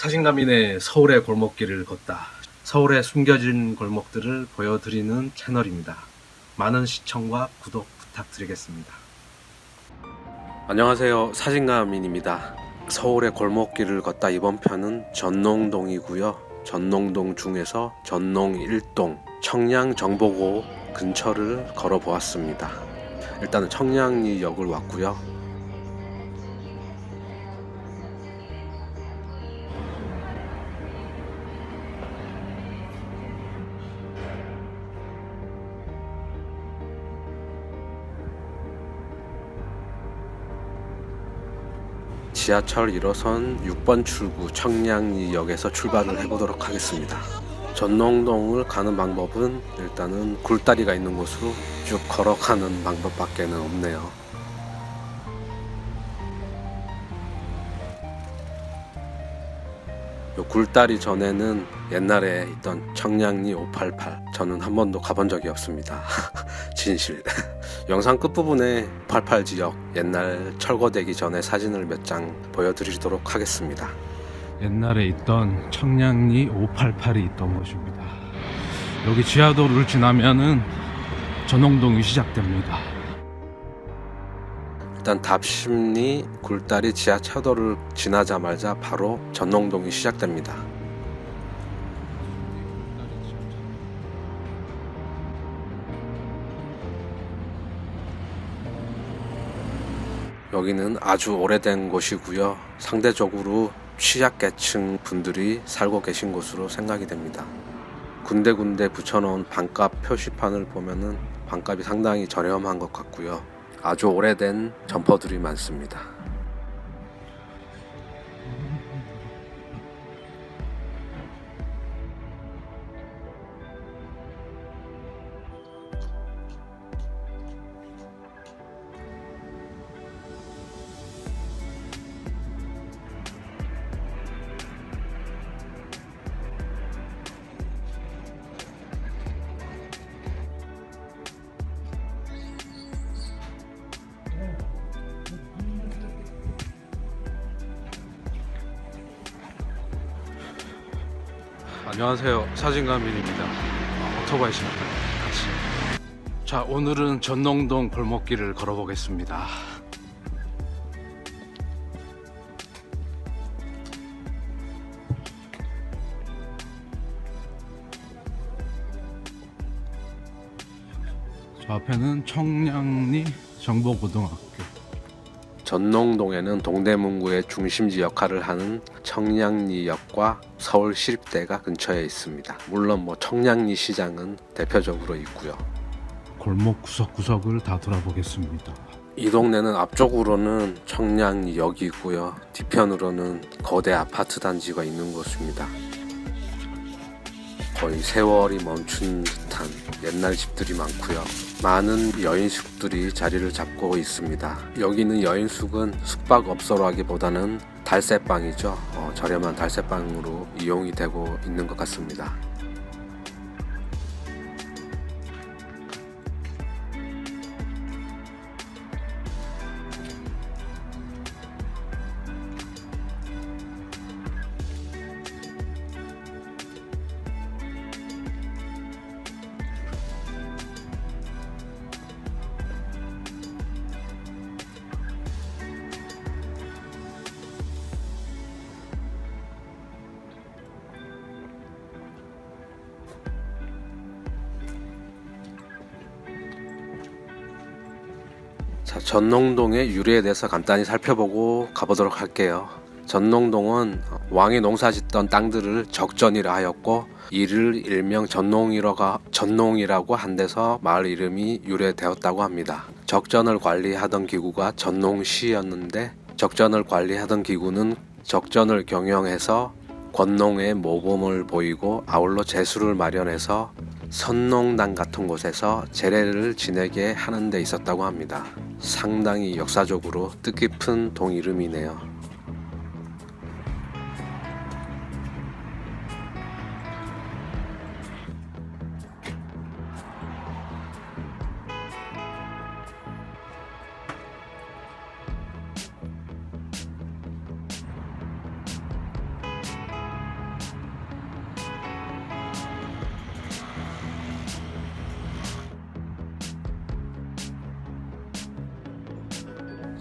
사진가민의 서울의 골목길을 걷다. 서울의 숨겨진 골목들을 보여드리는 채널입니다. 많은 시청과 구독 부탁드리겠습니다. 안녕하세요. 사진가민입니다. 서울의 골목길을 걷다 이번 편은 전농동이고요. 전농동 중에서 전농 1동 청량 정보고 근처를 걸어 보았습니다. 일단은 청량리 역을 왔고요. 지하철 1호선 6번 출구 청량리역에서 출발을 해보도록 하겠습니다. 전농동을 가는 방법은 일단은 굴다리가 있는 곳으로 쭉 걸어가는 방법밖에는 없네요. 굴다리 전에는 옛날에 있던 청량리 588 저는 한 번도 가본 적이 없습니다. 진실. 영상 끝부분에 88 지역 옛날 철거되기 전에 사진을 몇 장 보여드리도록 하겠습니다. 옛날에 있던 청량리 588이 있던 곳입니다. 여기 지하도를 지나면은 전홍동이 시작됩니다. 일단 답심리 굴다리 지하차도를 지나자마자 바로 전농동이 시작됩니다. 여기는 아주 오래된 곳이고요. 상대적으로 취약계층 분들이 살고 계신 곳으로 생각이 됩니다. 군데군데 붙여놓은 반값 표시판을 보면은 반값이 상당히 저렴한 것 같고요. 아주 오래된 점퍼들이 많습니다. 안녕하세요. 사진가민입니다. 오토바이 신었다 같이. 자, 오늘은 전농동 골목길을 걸어보겠습니다. 저 앞에는 청량리 정보고등학교. 전농동에는 동대문구의 중심지 역할을 하는 청량리역과 서울시립대가 근처에 있습니다. 물론 뭐 청량리 시장은 대표적으로 있고요. 골목 구석구석을 다 돌아보겠습니다. 이 동네는 앞쪽으로는 청량리역이 있고요. 뒤편으로는 거대 아파트 단지가 있는 곳입니다. 거의 세월이 멈춘 듯한 옛날 집들이 많고요. 많은 여인숙들이 자리를 잡고 있습니다. 여기 는 여인숙은 숙박업소로 하기보다는 달새방이죠. 어, 저렴한 달새방으로 이용이 되고 있는 것 같습니다. 자, 전농동의 유래에 대해서 간단히 살펴보고 가보도록 할게요. 전농동은 왕이 농사짓던 땅들을 적전이라 하였고 이를 일명 전농이라가 전농이라고 한 데서 마을 이름이 유래되었다고 합니다. 적전을 관리하던 기구가 전농시였는데 적전을 관리하던 기구는 적전을 경영해서 권농에 모범을 보이고 아울러 재수를 마련해서 선농당 같은 곳에서 제례를 지내게 하는 데 있었다고 합니다. 상당히 역사적으로 뜻깊은 동 이름이네요.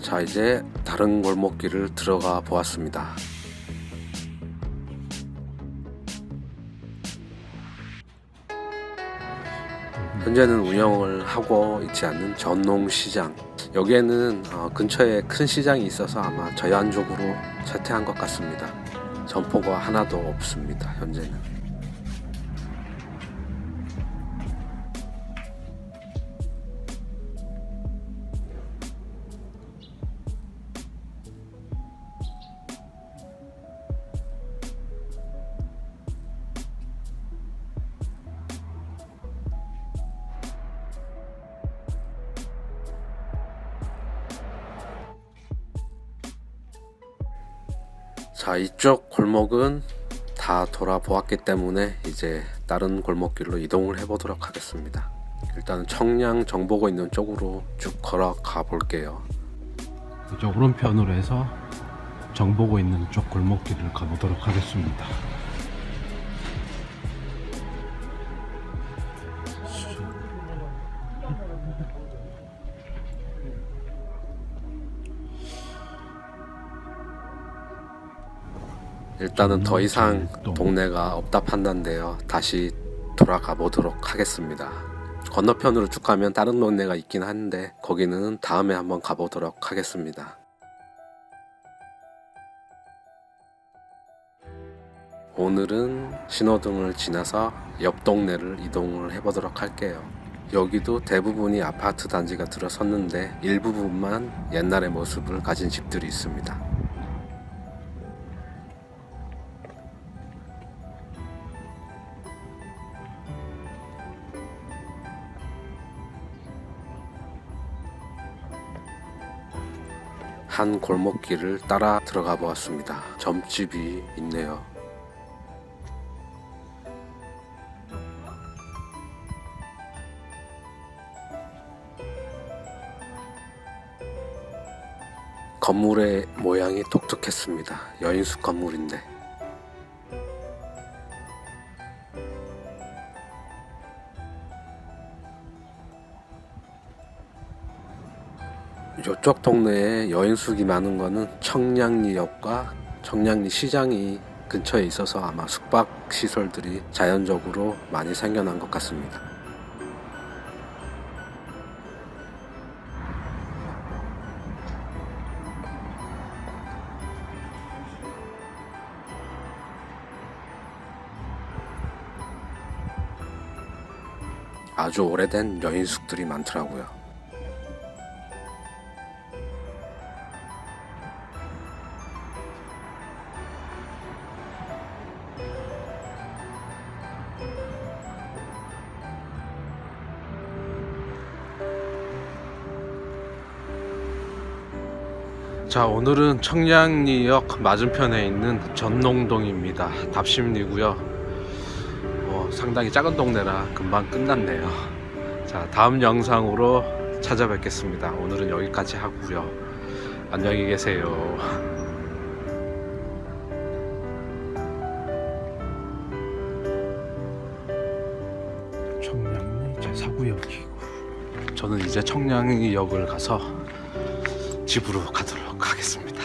자 이제 다른 골목길을 들어가 보았습니다. 현재는 운영을 하고 있지 않는 전농시장 여기에는 어, 근처에 큰 시장이 있어서 아마 저연적으로 쇠퇴한 것 같습니다. 점포가 하나도 없습니다. 현재는. 자 이쪽 골목은 다 돌아보았기 때문에 이제 다른 골목길로 이동을 해보도록 하겠습니다. 일단 청량 정보고 있는 쪽으로 쭉 걸어가 볼게요. 이제 오른편으로 해서 정보고 있는 쪽 골목길을 가보도록 하겠습니다. 일단은 더 이상 동네가 없다 판단되어 다시 돌아가 보도록 하겠습니다. 건너편으로 쭉 가면 다른 동네가 있긴 한데 거기는 다음에 한번 가보도록 하겠습니다. 오늘은 신호등을 지나서 옆 동네를 이동을 해보도록 할게요. 여기도 대부분이 아파트 단지가 들어섰는데 일부분만 옛날의 모습을 가진 집들이 있습니다. 한 골목길을 따라 들어가 보았습니다. 점집이 있네요. 건물의 모양이 독특했습니다. 여인숙 건물인데. 이쪽 동네에 여인숙이 많은 거는 청량리역과 청량리 시장이 근처에 있어서 아마 숙박 시설들이 자연적으로 많이 생겨난 것 같습니다. 아주 오래된 여인숙들이 많더라고요. 자 오늘은 청량리역 맞은편에 있는 전농동입니다. 답심리고요. 어, 상당히 작은 동네라 금방 끝났네요. 자 다음 영상으로 찾아뵙겠습니다. 오늘은 여기까지 하고요. 안녕히 계세요. 청량리 제4구역이고 저는 이제 청량리역을 가서 집으로 가도록 하겠습니다.